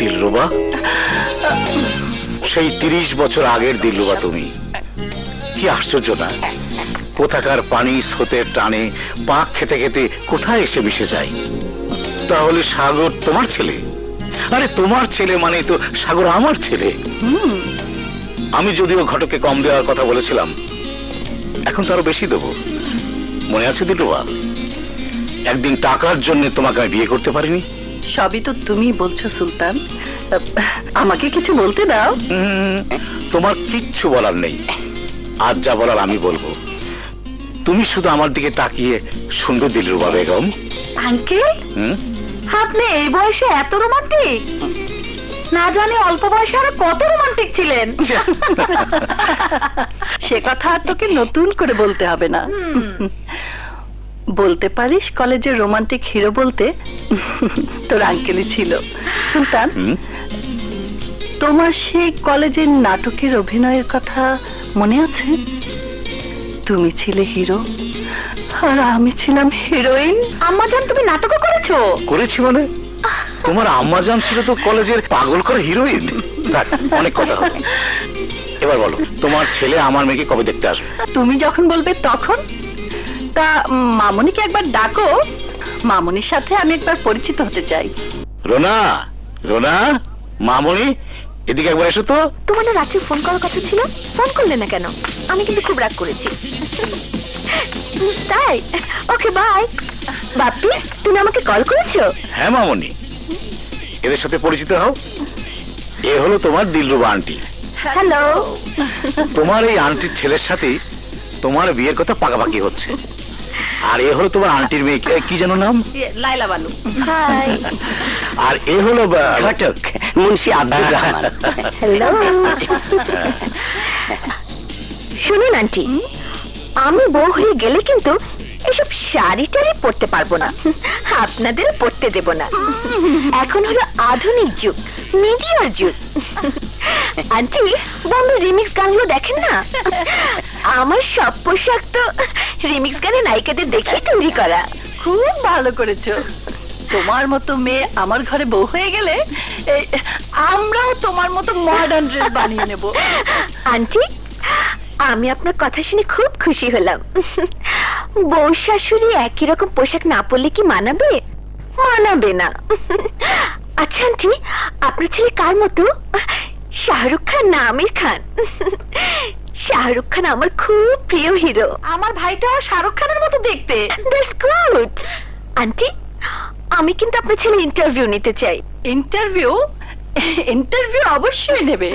দিলরুবা সেই তিরিশ বছর আগের দিলরুবা তুমি। কি আশ্চর্য না? কোথাকার পানি স্রোতের টানে পাক খেতে খেতে কোথায় এসে মিশে যায়? তাহলে সাগর তোমার ছেলে? আরে তোমার ছেলে মানে তো সাগর আমার ছেলে। আমি যদিও ঘটকে কম দেওয়ার কথা বলেছিলাম এখন তো আরও বেশি দেবো। মনে আছে দিলরুবা একদিন টাকার জন্য তোমাকে আমি বিয়ে করতে পারিনি? সবই তো তুমি বলছো সুলতান। আমাকে কিছু বলতে দাও। উম, তোমার কিচ্ছু বলার নেই। আজ যা বলার আমি বলব। তুমি শুধু আমার দিকে তাকিয়ে সুন্দর দিলরুবা বেগম। আঙ্কেল? হুম? আপনি এই বয়সে এত রোমান্টিক? না জানি অল্প বয়সে আরও কত রোমান্টিক ছিলেন। সে কথা আর তোকে নতুন করে বলতে হবে না। বলতে পারিস কলেজের রোমান্টিক হিরো বলতে তোর আঙ্কেলই ছিল। সুলতান তোমার সেই কলেজের নাটকের অভিনয়ের কথা মনে আছে? তুমি ছিলে হিরো আর আমি ছিলাম হিরোইন। আম্মা জান তুমি নাটকও করেছ? করেছি মানে? তোমার আম্মাজান ছিল তো কলেজের পাগল করে হিরোইন? অনেক কথা। এবার বলো তোমার ছেলে আমার মেয়েকে কবে দেখতে আসবে? তুমি যখন বলবে তখন? তা মামুনিকে একবার ডাকো। মামুনির সাথে আমি একবার পরিচিত হতে চাই। রোনা রোনা মামনি এদিকে একবার এসো তো। তোমার না রাত্রে ফোন করার কথা ছিল? ফোন করলে না কেন? আমি কিন্তু খুব রাগ করেছি। তাই? ওকে বাই বাপি তুমি আমাকে কল করেছ? হ্যাঁ মামনি। এদের সাথে পরিচিত হও। এ হলো তোমার দিলরুবা আন্টি হ্যালো তোমার এই আন্টির ছেলের সাথে তোমার বিয়ের কথা পাকাপাকি হচ্ছে। আর এ হলো তোমার আন্টির মেয়ে। কি- কি যেন নাম? লাইলা বানু। হাই। আর এ হলো ঘটক মুন্সি আব্দুল রহমান। হ্যালো। শুনুন আন্টি। আমি বউ হয়ে গেলে কিন্তু এসব শাড়ি টাড়ি পরতে পারব না। আপনাদের পরতে দেব না। এখন হলো আধুনিক যুগ মিডিয়ার যুগ। আন্টি বন্ধ রিমিক্স গানগুলো দেখেন না? আমার সব পোশাক তো রিমিক্স গানে নায়িকাদের দেখেই তৈরি করা। খুব ভালো করেছ। তোমার মতো মেয়ে আমার ঘরে বউ হয়ে গেলে আমরাও তোমার মতো মডার্ন ড্রেস বানিয়ে নেব। আন্টি, আমি আপনার কথা শুনে খুব খুশি হলাম। বউ শাশুড়ি একই রকম পোশাক না পরলে কি মানাবে? মানাবে না। আচ্ছা আন্টি, আপনার ছেলে কার মতো? শাহরুখ খান না আমির খান? শাহরুখ খান আমার খুব প্রিয় হিরো। আমার ভাইটা শাহরুখ খানের মতো দেখতে। দ্যাটস গুড আন্টি আমি কিন্তু আপনার ছেলে ইন্টারভিউ নিতে চাই। ইন্টারভিউ ইন্টারভিউ অবশ্যই নেবে।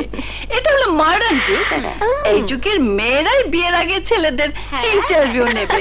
এটা হলো মডার্ন যুগ এই যুগের মেয়েরাই বিয়ের আগে ছেলেদের ইন্টারভিউ নেবে।